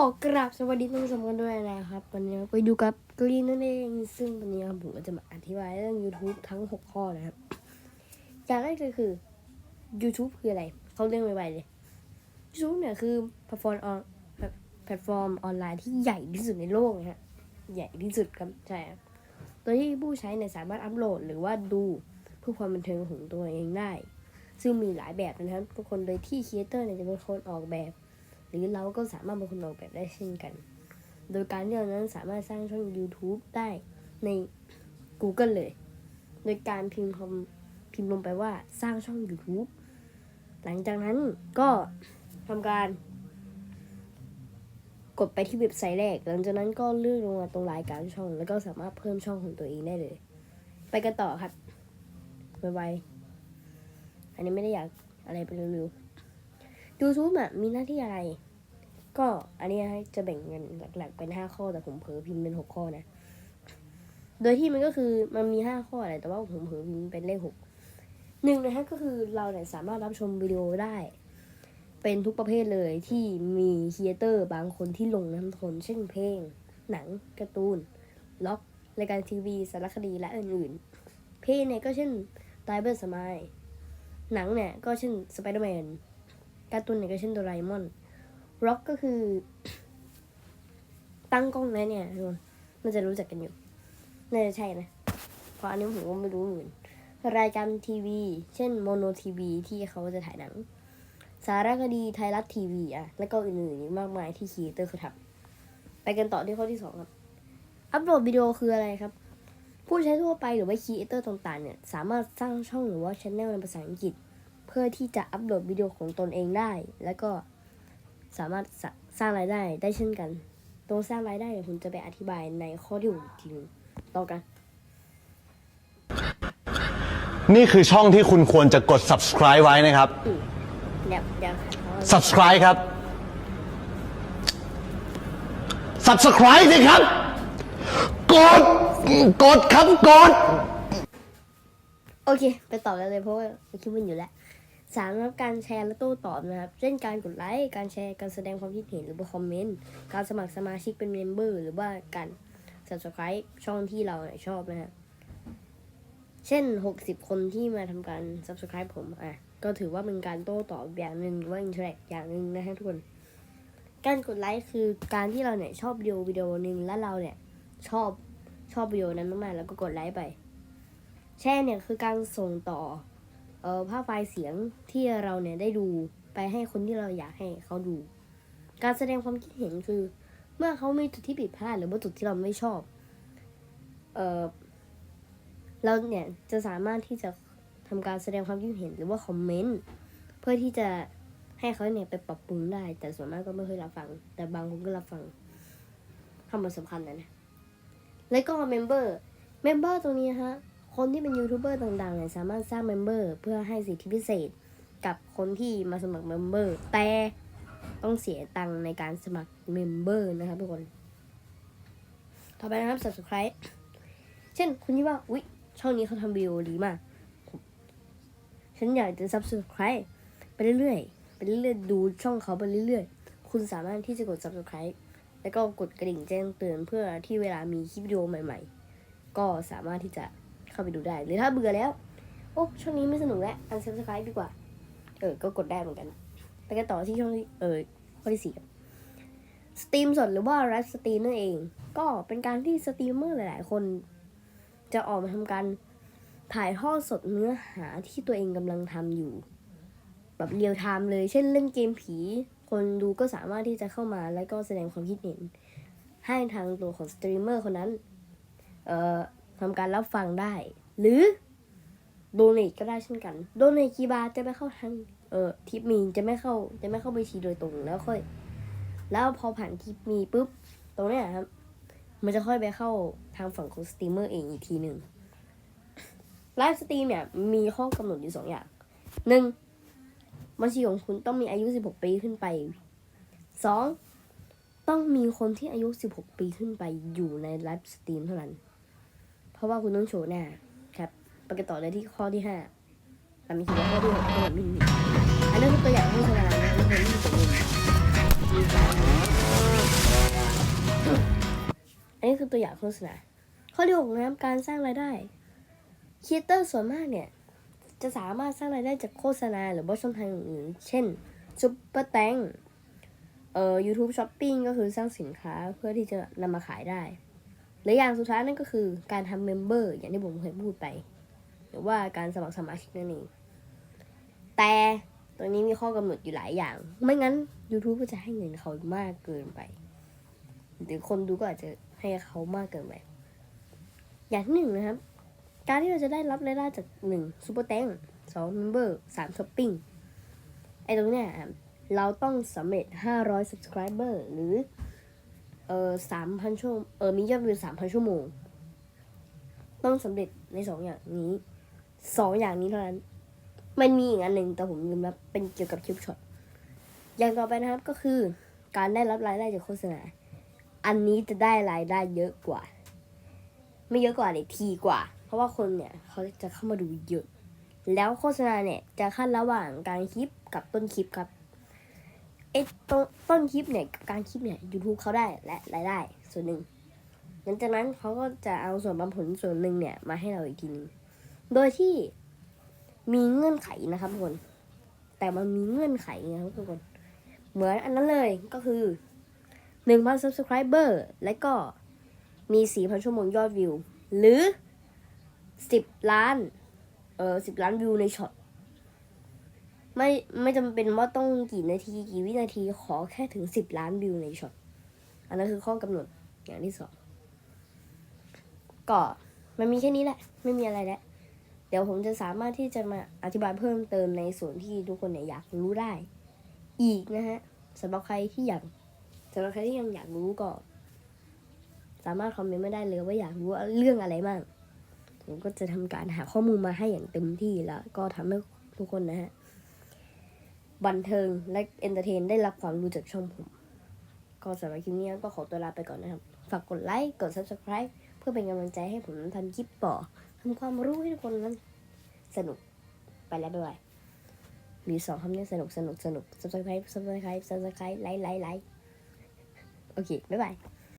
ขอกราบสวัสดีท่านผู้ชมกันด้วยนะครับ วันนี้ไปดูกับกรีนนั่นเองซึ่งวันนี้ผมก็จะมาอธิบายเรื่อง YouTube ทั้ง 6 ข้อนะครับ อย่างแรกเลยคือ YouTube คืออะไร เขาเรื่องไวๆเลย YouTube เนี่ยคือแพลตฟอร์มออนแพลตฟอร์มออนไลน์ที่ใหญ่ที่สุดในโลกนะฮะใหญ่ที่สุดครับใช่ครับโดยที่ผู้ใช้เนี่ยสามารถอัพโหลดหรือว่าดูเพื่อความบันเทิงของตัวเองได้ ซึ่งมีหลายแบบนะครับทุกคนโดยที่ครีเอเตอร์เนี่ยจะเป็นคนออกแบบ หรือเราก็สามารถเป็นคนออกแบบได้เช่นกัน โดยการที่เรานั้นสามารถสร้างช่อง YouTube ได้ใน Google เลย โดยการพิมพ์คำพิมพ์ลงไปว่าสร้างช่อง YouTube หลังจากนั้นก็ทำการ กดไปที่เว็บไซต์แรก หลังจากนั้นก็เลื่อนลงมาตรงรายการช่อง แล้วก็สามารถเพิ่มช่องของตัวเองได้เลย ไปกันต่อครับไวๆอันนี้ไม่ได้อยากอะไรไปเร็วๆ YouTube อะมีหน้าที่อะไร ก็อันนี้จะแบ่งกันหลักๆเป็นห้าข้อแต่ผมเผลอพิมพ์เป็นหกข้อนะ โดยที่มันก็คือมันมีห้าข้ออะไรแต่ว่าผมเผลอพิมพ์เป็นเลขหกหนึ่งนะฮะก็คือเราเนี่ยสามารถรับชมวิดีโอได้ เป็นทุกประเภทเลยที่มีครีเอเตอร์บางคนที่ลงน้ำทนเช่นเพลง หนังการ์ตูนล็อกรายการทีวีสารคดีและอื่นๆ เพลงเนี่ยก็เช่นไ i เบอร์สมายหนังเนี่ยก็เช่นสไปเดอร์แมน การ์ตูนเนี่ยก็เช่นโดราเอมอนร็อกก็คือ ตั้งกล้องนะเนี่ยทุกคนมันจะรู้จักกันอยู่น่าจะใช่นะเพราะอันนี้ผมก็ไม่รู้เหมือนรายการทีวี เช่นโมโนทีวีที่เขาจะถ่ายหนัง สารคดีไทยรัฐทีวีอะ แล้วก็อื่นๆอีกมากมายที่คีเตอร์เขาทำไปกันต่อที่ข้อที่สองครับ อัปโหลดวิดีโอคืออะไรครับ ผู้ใช้ทั่วไปหรือว่าคีเอเตอร์ต่างๆเนี่ย สามารถสร้างช่องหรือว่าช anel ในภาษาอังกฤษ พื่อที่จะอัปโหลดวิดีโอของตนเองได้ แล้วก็สามารถสร้าสร้างรายได้ได้เช่นกัน ตรงสร้างรายได้เนี่ยผมจะไปอธิบายในข้อที่หกอีกทีหนึงต่อกัน นี่คือช่องที่คุณควรจะกด subscribe ไว้นะครับ เดี๋ยวเดี๋ยวเขา subscribe ครับ subscribe สิครับ กด กดครับ กด โอเค ไปต่อกันเลยเพราะว่าคิดมันอยู่แล้ว สามครับการแชร์และโต้ตอบนะครับ เช่นการกดไลค์ การแชร์ การแสดงความคิดเห็นหรือว่าคอมเมนต์ การสมัครสมาชิกเป็นเมมเบอร์หรือว่าการ subscribe ช่องที่เราเนี่ยชอบนะครับ เช่น 60 คนที่มาทำการ subscribe ผมอะ ก็ถือว่าเป็นการโต้ตอบอย่างหนึ่งหรือว่า interact อย่างหนึ่งนะฮะทุกคน การกดไลค์คือการที่เราเนี่ยชอบวิดีโอวิดีโอหนึ่งแล้วเราเนี่ยชอบชอบวิดีโอนั้นมากๆแล้วก็กดไลค์ไป แช่เนี่ยคือการส่งต่อ ภาพไฟล์เสียงที่เราเนี่ยได้ดูไปให้คนที่เราอยากให้เขาดู การแสดงความคิดเห็นคือ เมื่อเขามีจุดที่ผิดพลาดหรือว่าจุดที่เราไม่ชอบเอ่อเราเนี่ยจะสามารถที่จะทำการแสดงความคิดเห็นหรือว่าคอมเมนต์เพื่อที่จะให้เขาเนี่ยไปปรับปรุงได้ แต่ส่วนมากก็ไม่เคยรับฟัง แต่บางคนก็รับฟังคำมันสำคัญนะนะแล้วก็เมมเบอร์เมมเบอร์ตรงนี้ฮะ คนที่เป็นยูทูบเบอร์ต่างๆเนี่ยสามารถสร้างเมมเบอร์เพื่อให้สิทธิพิเศษ กับคนที่มาสมัครเมมเบอร์แต่ต้องเสียตังค์ในการสมัครเมมเบอร์นะครับทุกคน ต่อไปนะครับ subscribe เช่นคุณคิดว่าอุ๊ยช่องนี้เขาทำวิดีโอดีมาก ฉันอยากจะ subscribe ไปเรื่อยๆ ไปเรื่อยๆ ดูช่องเขาไปเรื่อยๆ คุณสามารถที่จะกด subscribe แล้วก็กดกระดิ่งแจ้งเตือนเพื่อที่เวลามีคลิปวิดีโอใหม่ ๆ ก็สามารถที่จะ เข้าไปดูได้ หรือถ้าเบื่อแล้ว โอ้ช่องนี้ไม่สนุกแล้วอัน subscribe ดีกว่า เออ ก็กดได้เหมือนกันไปกันต่อที่ช่องที่เออข้อที่สี่สตรีมสดหรือว่าไลฟ์สตรีมนั่นเอง ก็เป็นการที่สตรีมเมอร์หลาย ๆ คน จะออกมาทำการถ่ายทอดสดเนื้อหาที่ตัวเองกำลังทำอยู่ แบบเรียลไทม์เลย เช่นเล่นเกมผี คนดูก็สามารถที่จะเข้ามาแล้วก็แสดงความคิดเห็น ให้ทางตัวของสตรีมเมอร์คนนั้น เอ่อ ทำการรับฟังได้ หรือโดเนทก็ได้เช่นกันโดเนทกี่บาทจะไม่เข้าทางเออทิปมีจะไม่เข้าจะไม่เข้าบัญชีโดยตรงแล้วค่อย แล้วพอผ่านทิปมีปุ๊บตรงเนี้ยครับ มันจะค่อยไปเข้าทางฝั่งของสตรีมเมอร์เองอีกทีหนึ่งไลฟ์สตรีมเนี่ยมีข้อกำหนดอยู่สองอย่างหนึ่งบัญชีของคุณต้องมีอายุ 16 ปีขึ้นไปสองต้องมีคนที่อายุ 16 ปีขึ้นไปอยู่ในไลฟ์สตรีมเท่านั้น เพราะว่าคุณต้องโชว์หน้าครับไปกันต่อเลยที่ข้อที่ห้าแต่มีคือว่าข้อที่หกข้อที่หนึ่งอันนั้นคือตัวอย่างโฆษณานะทุกคนที่ผมมีการคือตัวอย่างโฆษณาข้อที่หกนะครับการสร้างรายได้ครีเอเตอร์ส่วนมากเนี่ยจะสามารถสร้างรายได้จากโฆษณาหรือว่าช่องทางอื่นเช่นซุปเปอร์แตงเอ่อ YouTube Shopping ก็คือสร้างสินค้าเพื่อที่จะนำมาขายได้ และอย่างสุดท้ายนั่นก็คือการทำเมมเบอร์อย่างที่ผมเคยพูดไป หรือว่าการสมัครสมาชิกนั่นเองแต่ตัวนี้มีข้อกำหนดอยู่หลายอย่าง ไม่งั้น YouTube ก็จะให้เงินเขามากเกินไปหรือคนดูก็อาจจะให้เขามากเกินไปอย่างที่หนึ่งนะครับ การที่เราจะได้รับรายได้จากหนึ่งซูเปอร์แตงสองเมมเบอร์สามช้อปปิ้งไอ้ตรงเนี้ยเราต้องสำเร็จ 500 subscriber หรือ เออสามพันชั่วเออมียอดวิวสามพันชั่วโมง ต้องสำเร็จในสองอย่างนี้สองอย่างนี้เท่านั้น มันมีอีกอันหนึ่งแต่ผมลืมแล้วเป็นเกี่ยวกับคลิปช็อตอย่างต่อไปนะครับก็คือ การได้รับรายได้จากโฆษณา อันนี้จะได้รายได้เยอะกว่า ไม่เยอะกว่าเลยทีกว่า เพราะว่าคนเนี่ยเขาจะเข้ามาดูเยอะ แล้วโฆษณาเนี่ยจะขั้นระหว่างกลารคลิปกับต้นคลิปครับ ต้นต้นคลิปเนี่ยกับการคลิปเนี่ย YouTube เขาได้และรายได้ส่วนหนึ่งหลังจากนั้นเขาก็จะเอาส่วนบำผลส่วนหนึ่งเนี่ยมาให้เราอีกทีนึงโดยที่มีเงื่อนไขนะครับทุกคน แต่มันมีเงื่อนไขนะครับทุกคน เหมือนอันนั้นเลยก็คือหนึ่งพัน subscriber และก็มีสี่พันชั่วโมงยอดวิว หรือสิบล้าน เออสิบล้านวิวในช็อต ไม่ไม่จำเป็นว่าต้องกี่นาทีกี่วินาทีขอแค่ถึงสิบล้านวิวในช็อต อันนั้นคือข้อกำหนดอย่างที่สองก็มันมีแค่นี้แหละ ไม่มีอะไรแล้วเดี๋ยวผมจะสามารถที่จะมาอธิบายเพิ่มเติมในส่วนที่ทุกคนเนี่ยอยากรู้ได้ อีกนะฮะสำหรับใครที่อยากสำหรับใครที่ยังอยากรู้ก็สามารถคอมเมนต์มาได้เลยว่าอยากรู้เรื่องอะไรบ้างผมก็จะทำการหาข้อมูลมาให้อย่างเต็มที่แล้วก็ทำให้ทุกคนนะฮะ บันเทิงและเอนเตอร์เทนได้รับความรู้จากช่องผม ก็สำหรับคลิปนี้ก็ขอตัวลาไปก่อนนะครับ ฝากกดไลค์ กด subscribe เพื่อเป็นกำลังใจให้ผมทำคลิปต่อทำความรู้ให้ทุกคนนั้นสนุกไปแล้วด้วยมีสองคำนี้สนุกสนุกสนุก subscribe subscribe subscribe ไลค์ไลค์ไลค์โอเค บ๊ายบาย